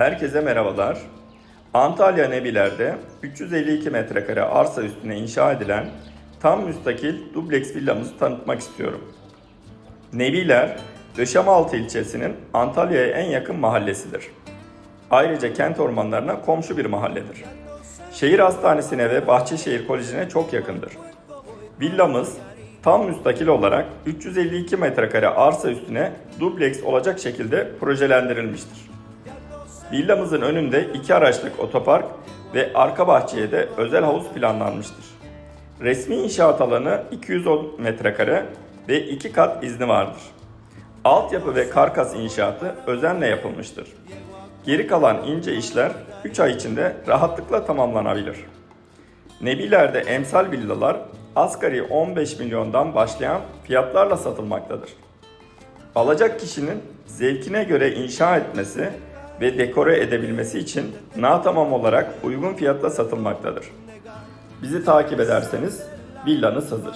Herkese merhabalar. Antalya Nebiler'de 352 metrekare arsa üstüne inşa edilen tam müstakil dubleks villamızı tanıtmak istiyorum. Nebiler, Döşemealtı ilçesinin Antalya'ya en yakın mahallesidir. Ayrıca kent ormanlarına komşu bir mahalledir. Şehir hastanesine ve Bahçeşehir Koleji'ne çok yakındır. Villamız tam müstakil olarak 352 metrekare arsa üstüne dubleks olacak şekilde projelendirilmiştir. Villamızın önünde iki araçlık otopark ve arka bahçeye de özel havuz planlanmıştır. Resmi inşaat alanı 210 metrekare ve iki kat izni vardır. Altyapı ve karkas inşaatı özenle yapılmıştır. Geri kalan ince işler 3 ay içinde rahatlıkla tamamlanabilir. Nebiler'de emsal villalar asgari 15 milyondan başlayan fiyatlarla satılmaktadır. Alacak kişinin zevkine göre inşa etmesi ve dekore edebilmesi için tamam olarak uygun fiyatla satılmaktadır. Bizi takip ederseniz villanız hazır.